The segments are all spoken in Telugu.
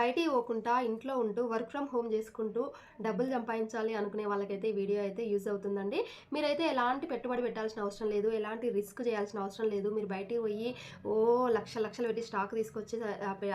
బయటికి పోకుండా ఇంట్లో ఉంటూ వర్క్ ఫ్రమ్ హోమ్ చేసుకుంటూ డబ్బులు సంపాదించాలి అనుకునే వాళ్ళకైతే ఈ వీడియో అయితే యూజ్ అవుతుందండి. మీరైతే ఎలాంటి పెట్టుబడి పెట్టాల్సిన అవసరం లేదు ఎలాంటి రిస్క్ చేయాల్సిన అవసరం లేదు. మీరు బయటికి పోయి ఓ లక్ష లక్షలు పెట్టి స్టాక్ తీసుకొచ్చి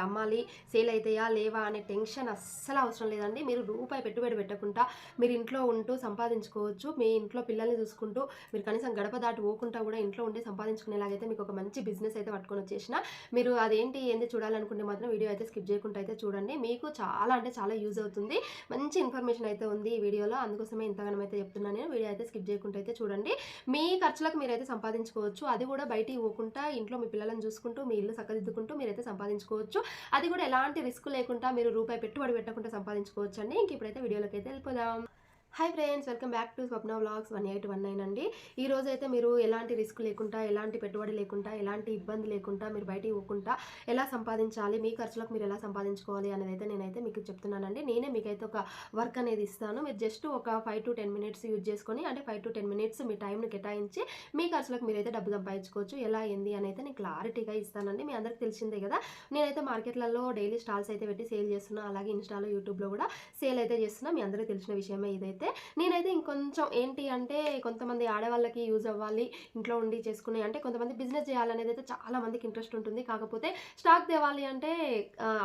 అమ్మాలి సేల్ అవుతాయా లేవా అనే టెన్షన్ అస్సలు అవసరం లేదండి. మీరు రూపాయి పెట్టుబడి పెట్టకుండా మీరు ఇంట్లో ఉంటూ సంపాదించుకోవచ్చు. మీ ఇంట్లో పిల్లల్ని చూసుకుంటూ మీరు కనీసం గడప దాటి పోకుండా కూడా ఇంట్లో ఉండి సంపాదించుకునేలాగైతే మీకు ఒక మంచి బిజినెస్ అయితే పట్టుకొని వచ్చేసిన. మీరు అదేంటి ఏంది చూడాలనుకుంటే మాత్రం వీడియో అయితే స్కిప్ చేయకుండా అయితే చూడండి. మీకు చాలా అంటే చాలా యూజ్ అవుతుంది. మంచి ఇన్ఫర్మేషన్ అయితే ఉంది ఈ వీడియోలో. అందుకోసమే ఇంతగానం అయితే చెప్తున్నాను నేను. వీడియో అయితే స్కిప్ చేయకుండా అయితే చూడండి. మీ ఖర్చులకు మీరైతే సంపాదించుకోవచ్చు. అది కూడా బయటికి పోకుండా ఇంట్లో మీ పిల్లలను చూసుకుంటూ మీ ఇల్లు చక్కదిద్దుకుంటూ మీరైతే సంపాదించుకోవచ్చు. అది కూడా ఎలాంటి రిస్క్ లేకుండా మీరు రూపాయి పెట్టుబడి పెట్టకుండా సంపాదించుకోవచ్చు అండి ఇంక ఇప్పుడైతే వీడియోలోకి అయితే వెళ్ళిపోదాం. Hi friends welcome back to Swapna vlogs one eight one nine అండి. ఈ రోజు అయితే మీరు ఎలాంటి రిస్క్ లేకుండా ఎలాంటి పెట్టుబడి లేకుండా ఎలాంటి ఇబ్బంది లేకుండా మీరు బయటికి పోకుండా ఎలా సంపాదించాలి మీ ఖర్చులకు మీరు ఎలా సంపాదించుకోవాలి అనేది అయితే నేనైతే మీకు చెప్తున్నానండి. నేనే మీకైతే ఒక వర్క్ అనేది ఇస్తాను. మీరు జస్ట్ ఒక five to ten minutes use చేసుకొని అంటే ఫైవ్ టు టెన్ మినిట్స్ మీ టైంను కేటాయించి మీ ఖర్చులకు మీరైతే డబ్బు సంపాదించుకోవచ్చు. ఎలా ఏంది అని అయితే నేను క్లారిటీగా ఇస్తానండి. మీ అందరికి తెలిసిందే కదా. నేనైతే మార్కెట్లలో డైలీ స్టాల్స్ అయితే పెట్టి సేల్ చేస్తున్నా అలాగే ఇన్స్టాలో యూట్యూబ్లో కూడా సేల్ అయితే చేస్తున్నా. మీ అందరికీ తెలిసిన విషయమే ఇదైతే. అయితే నేనైతే ఇంకొంచెం ఏంటి అంటే కొంతమంది ఆడవాళ్ళకి యూజ్ అవ్వాలి ఇంట్లో ఉండి చేసుకునే అంటే కొంతమంది బిజినెస్ చేయాలనేది అయితే చాలా మందికి ఇంట్రెస్ట్ ఉంటుంది. కాకపోతే స్టాక్ తేవాలి అంటే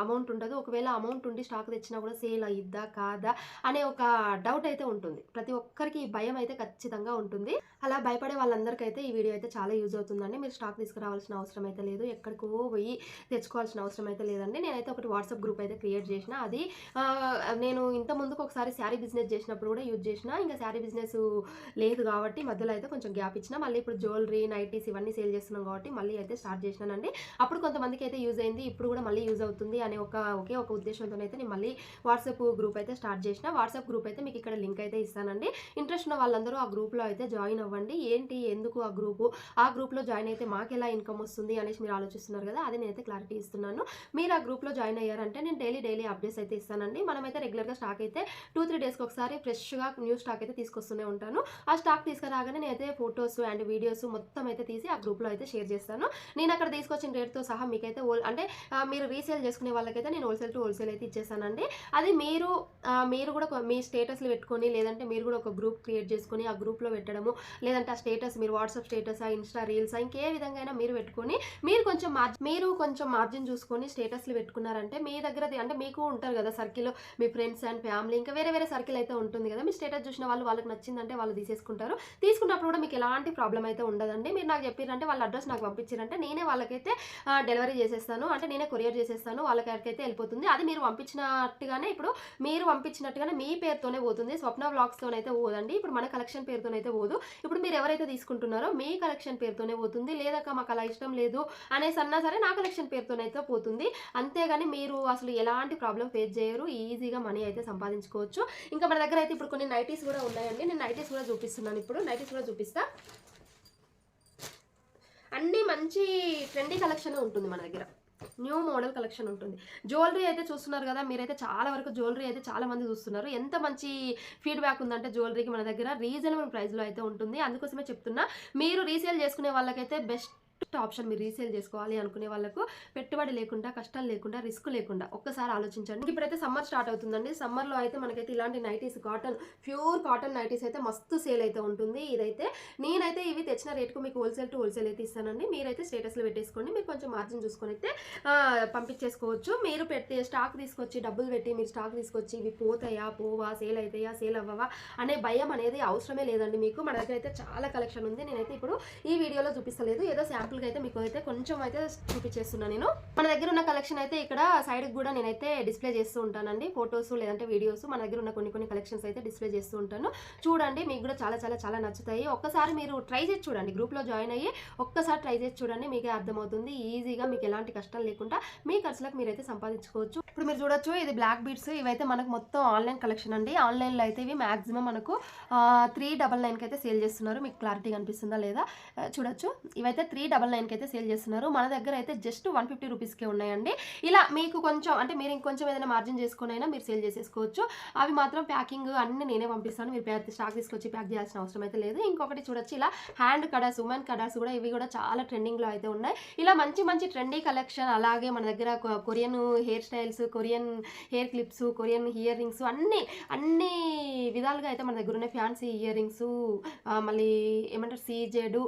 అమౌంట్ ఉండదు. ఒకవేళ అమౌంట్ ఉండి స్టాక్ తెచ్చినా కూడా సేల్ అయ్యిద్దా కాదా అనే ఒక డౌట్ అయితే ఉంటుంది. ప్రతి ఒక్కరికి ఈ భయం అయితే ఖచ్చితంగా ఉంటుంది. అలా భయపడే వాళ్ళందరికైతే ఈ వీడియో అయితే చాలా యూజ్ అవుతుందండి. మీరు స్టాక్ తీసుకురావాల్సిన అవసరం అయితే లేదు. ఎక్కడికో పోయి తెచ్చుకోవాల్సిన అవసరం అయితే లేదండి. నేనైతే ఒకటి వాట్సాప్ గ్రూప్ అయితే క్రియేట్ చేసిన. అది నేను ఇంత ముందుకు ఒకసారి శారీ బిజినెస్ చేసినప్పుడు కూడా యూజ్ చేసిన ఇంకా శారీ బిజినెస్ లేదు కాబట్టి మధ్యలో అయితే కొంచెం గ్యాప్ ఇచ్చిన. మళ్ళీ ఇప్పుడు జ్యువెలరీ నైటీస్ ఇవన్నీ సేల్ చేస్తున్నాం కాబట్టి మళ్ళీ అయితే స్టార్ట్ చేసినానండి. అప్పుడు కొంతమందికి అయితే యూజ్ అయింది. ఇప్పుడు కూడా మళ్ళీ యూజ్ అవుతుంది అనే ఒక ఒకే ఒక ఉద్దేశంతో అయితే నేను మళ్ళీ వాట్సాప్ గ్రూప్ అయితే స్టార్ట్ చేసిన. వాట్సాప్ గ్రూప్ అయితే మీకు ఇక్కడ లింక్ అయితే ఇస్తానండి. ఇంట్రెస్ట్ ఉన్న వాళ్ళందరూ ఆ గ్రూప్లో అయితే జాయిన్ అవ్వండి. ఏంటి? ఎందుకు ఆ గ్రూపు ఆ గ్రూప్లో జాయిన్ అయితే మాకు ఎలా ఇన్కమ్ వస్తుంది అనేసి మీరు ఆలోచిస్తున్నారు కదా అది నేనైతే క్లారిటీ ఇస్తున్నాను. మీరు ఆ గ్రూప్లో జాయిన్ అయ్యారంటే నేను డైలీ డైలీ అప్డేట్స్ అయితే ఇస్తానండి. మనమైతే రెగ్యులర్గా స్టాక్ అయితే టూ త్రీ డేస్కి ఒకసారి ఫ్రెష్ ఫ్రెష్గా న్యూ స్టాక్ అయితే తీసుకొస్తూనే ఉంటాను. ఆ స్టాక్ తీసుకురాగానే నేనైతే ఫొటోస్ అండ్ వీడియోస్ మొత్తం అయితే తీసి ఆ గ్రూప్లో అయితే షేర్ చేస్తాను. నేను అక్కడ తీసుకొచ్చిన రేట్తో సహా మీకైతే హోల్ అంటే మీరు రీసేల్ చేసుకునే వాళ్ళకైతే నేను హోల్సేల్ టు హోల్సేల్ అయితే ఇచ్చేసానండి అది మీరు మీరు కూడా మీ స్టేటస్లు పెట్టుకొని లేదంటే మీరు కూడా ఒక గ్రూప్ క్రియేట్ చేసుకొని ఆ గ్రూప్లో పెట్టడము లేదంటే ఆ స్టేటస్ మీరు వాట్సాప్ స్టేటస్ ఇన్స్టా రీల్స్ ఇంకే విధంగా అయినా మీరు పెట్టుకొని మీరు కొంచెం మార్జిన్ మీరు కొంచెం మార్జిన్ చూసుకొని స్టేటస్లు పెట్టుకున్నారంటే మీ దగ్గర అంటే మీకు ఉంటారు కదా సర్కిల్ మీ ఫ్రెండ్స్ అండ్ ఫ్యామిలీ ఇంకా వేరే వేరే సర్కిల్ అయితే ఉంటుంది కదా మీ స్టేటస్ చూసిన వాళ్ళు వాళ్ళకి నచ్చిందంటే వాళ్ళు తీసేసుకుంటారు. తీసుకున్నప్పుడు కూడా మీకు ఎలాంటి ప్రాబ్లం అయితే ఉండదండి. మీరు నాకు చెప్పారంటే వాళ్ళ అడ్రస్ నాకు పంపించారంటే నేనే వాళ్ళకైతే డెలివరీ చేసేస్తాను. అంటే నేనే కొరియర్ చేసేస్తాను. వాళ్ళకి ఎక్కడికైతే వెళ్ళిపోతుంది. అది మీరు పంపించినట్టుగానే ఇప్పుడు మీరు పంపించినట్టుగానే మీ పేరుతోనే పోతుంది. స్వప్న బ్లాగ్స్తోనైతే పోదండి. ఇప్పుడు మన కలెక్షన్ పేరుతోనైతే పోదు. ఇప్పుడు మీరు ఎవరైతే తీసుకుంటున్నారో మీ కలెక్షన్ పేరుతోనే పోతుంది. లేదక్క మాకు అలా ఇష్టం లేదు అనేసి అన్నా సరే నా కలెక్షన్ పేరుతోనైతే పోతుంది. అంతేగాని మీరు అసలు ఎలాంటి ప్రాబ్లం ఫేస్ చేయరు. ఈజీగా మనీ అయితే సంపాదించుకోవచ్చు. ఇంకా మన దగ్గర అయితే ఇప్పుడు కొన్ని నైటీస్ కూడా ఉన్నాయండి. నేను నైటీస్ కూడా చూపిస్తున్నాను ఇప్పుడు. నైటీస్ కూడా చూపిస్తా. అన్నీ మంచి ట్రెండీ కలెక్షన్ ఉంటుంది మన దగ్గర. న్యూ మోడల్ కలెక్షన్ ఉంటుంది. జ్యువెలరీ అయితే చూస్తున్నారు కదా మీరైతే చాలా వరకు జ్యువెలరీ అయితే చాలా మంది చూస్తున్నారు. ఎంత మంచి ఫీడ్బ్యాక్ ఉందంటే జ్యువెలరీకి మన దగ్గర? రీజనబుల్ ప్రైస్లో అయితే ఉంటుంది. అందుకోసమే చెప్తున్నా. మీరు రీసేల్ చేసుకునే వాళ్ళకైతే బెస్ట్ ఆప్షన్ మీరు రీసేల్ చేసుకోవాలి అనుకునే వాళ్ళకు పెట్టుబడి లేకుండా కష్టాలు లేకుండా రిస్క్ లేకుండా ఒక్కసారి ఆలోచించండి. ఇప్పుడైతే సమ్మర్ స్టార్ట్ అవుతుందండి. సమ్మర్లో అయితే మనకైతే ఇలాంటి nighties cotton pure cotton nighties అయితే మస్తు సేల్ అయితే ఉంటుంది. ఇదైతే నేనైతే ఇవి తెచ్చిన రేటుకు మీకు హోల్సేల్ టు హోల్సేల్ అయితే ఇస్తానండి. మీరైతే స్టేటస్లో పెట్టేసుకోండి. మీరు కొంచెం మార్జిన్ చూసుకొని అయితే పంపించేసుకోవచ్చు. మీరు పెట్టి స్టాక్ తీసుకొచ్చి డబ్బులు పెట్టి మీరు స్టాక్ తీసుకొచ్చి ఇవి పోతాయా పోవా సేల్ అవుతాయా సేల్ అవ్వవా అనే భయం అనేది అవసరమే లేదండి మీకు. మన దగ్గర అయితే చాలా కలెక్షన్ ఉంది. నేనైతే ఇప్పుడు ఈ వీడియోలో చూపిస్తలేదు. ఏదో శాంపుల్గా అయితే మీకు అయితే కొంచెం అయితే చూపించేస్తున్నాను నేను. మన దగ్గర ఉన్న కలెక్షన్ అయితే ఇక్కడ సైడ్కి కూడా నేనైతే డిస్ప్లే చేస్తూ ఉంటానండి. ఫొటోస్ లేదంటే వీడియోస్ మన దగ్గర ఉన్న కొన్ని కొన్ని కలెక్షన్స్ అయితే డిస్ప్లే చేస్తూ ఉంటాను. చూడండి మీకు కూడా చాలా చాలా చాలా నచ్చుతాయి. ఒక్కసారి మీరు ట్రై చేసి చూడండి. గ్రూప్లో జాయిన్ అయ్యి ఒక్కసారి ట్రై చేసి చూడండి మీకే అర్థమవుతుంది. ఈజీగా మీకు ఎలాంటి కష్టాలు లేకుండా మీ ఖర్చులకు మీరైతే సంపాదించుకోవచ్చు. ఇప్పుడు మీరు చూడొచ్చు ఇది బ్లాక్ బీడ్స్ ఇవైతే మనకు మొత్తం ఆన్లైన్ కలెక్షన్ అండి. ఆన్లైన్లో అయితే ఇవి మాక్సిమం మనకు త్రీ డబల్ నైన్కి అయితే సేల్ చేస్తున్నారు. మీకు క్లారిటీ కనిపిస్తుందా లేదా? చూడొచ్చు. ఇవైతే త్రీ డబల్ డబల్ నైన్కి అయితే సేల్ చేస్తున్నారు. మన దగ్గర అయితే జస్ట్ వన్ ఫిఫ్టీ రూపీస్కే ఉన్నాయండి. ఇలా మీకు కొంచెం అంటే మీరు ఇంకొంచెం ఏదైనా మార్జిన్ చేసుకుని అయినా మీరు సేల్ చేసేసుకోవచ్చు. అవి మాత్రం ప్యాకింగ్ అన్ని నేనే పంపిస్తాను. మీరు స్టాక్ తీసుకొచ్చి ప్యాక్ చేయాల్సిన అవసరం అయితే లేదు. ఇంకొకటి చూడొచ్చు ఇలా హ్యాండ్ కడర్స్ ఉమెన్ కడర్స్ కూడా ఇవి కూడా చాలా ట్రెండింగ్లో అయితే ఉన్నాయి. ఇలా మంచి మంచి ట్రెండీ కలెక్షన్ అలాగే మన దగ్గర Korean hair styles Korean hair clips Korean earrings అన్ని అన్ని విధాలుగా అయితే మన దగ్గర ఉన్నాయి. ఫ్యాన్సీ ఇయర్ రింగ్స్ మళ్ళీ ఏమంటారు సీజెడ్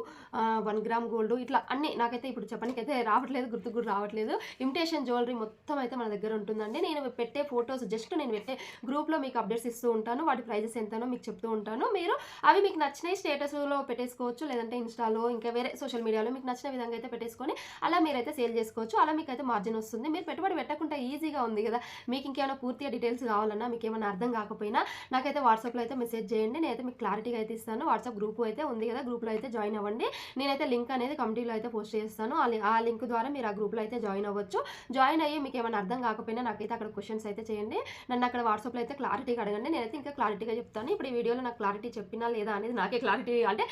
వన్ గ్రామ్ గోల్డ్ ఇట్లా అన్ని నాకైతే ఇప్పుడు చెప్పడానికి అయితే రావట్లేదు గుర్తు కూడా రావట్లేదు. ఇమిటేషన్ జ్యువెలరీ మొత్తం అయితే మన దగ్గర ఉంటుందండి. నేను పెట్టే ఫొటోస్ జస్ట్ నేను పెట్టే గ్రూప్లో మీకు అప్డేట్స్ ఇస్తూ ఉంటాను. వాటి ప్రైజెస్ ఎంతనో మీకు చెప్తూ ఉంటాను. మీరు అవి మీకు నచ్చినాయి స్టేటస్లో పెట్టేసుకోవచ్చు లేదంటే ఇన్స్టాలో ఇంకా వేరే సోషల్ మీడియాలో మీకు నచ్చిన విధంగా అయితే పెట్టేసుకొని అలా మీరైతే సేల్ చేసుకోవచ్చు. అలా మీకు అయితే మార్జిన్ వస్తుంది. మీరు పెట్టుబడి పెట్టకుండా ఈజీగా ఉంది కదా మీకు ఇంకేమైనా పూర్తిగా డీటెయిల్స్ కావాలన్నా మీకు ఏమైనా అర్థం కాకపోయినా నాకైతే వాట్సాప్లో అయితే మెసేజ్ చేయండి. నేనైతే మీకు క్లారిటీగా అయితే ఇస్తాను. వాట్సాప్ గ్రూప్ అయితే ఉంది కదా గ్రూప్లో అయితే జాయిన్ అవ్వండి. నేనైతే లింక్ అనేది స్టోరీలో అయితే పోస్ట్ చేస్తాను. ఆ లింక్ ద్వారా మీరు ఆ గ్రూప్లో అయితే జాయిన్ అవ్వచ్చు. జాయిన్ అయ్యి మీకు ఏమైనా అర్థం కాకపోయినా నాకైతే అక్కడ క్వశ్చన్స్ అయితే చేయండి. నన్ను అక్కడ వాట్సాప్లో అయితే క్లారిటీగా అడగండి. నేనైతే ఇంకా క్లారిటీగా చెప్తాను. ఇప్పుడు ఈ వీడియోలో నాకు క్లారిటీ చెప్పినా లేదా అనేది నాకే క్లారిటీ అంటే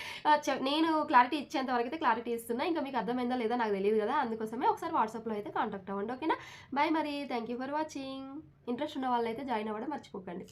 నేను క్లారిటీ ఇచ్చేంత వరకు అయితే క్లారిటీ ఇస్తున్నా. ఇంకా మీకు అర్థమైందా లేదా నాకు తెలియదు కదా అందుకోసమే ఒకసారి వాట్సాప్లో అయితే కాంటాక్ట్ అవ్వండి. ఓకేనా? బాయ్ మరి. Thank you for watching. Interest ఉన్న వాళ్ళైతే జాయిన్ అవ్వడం మర్చిపోకండి.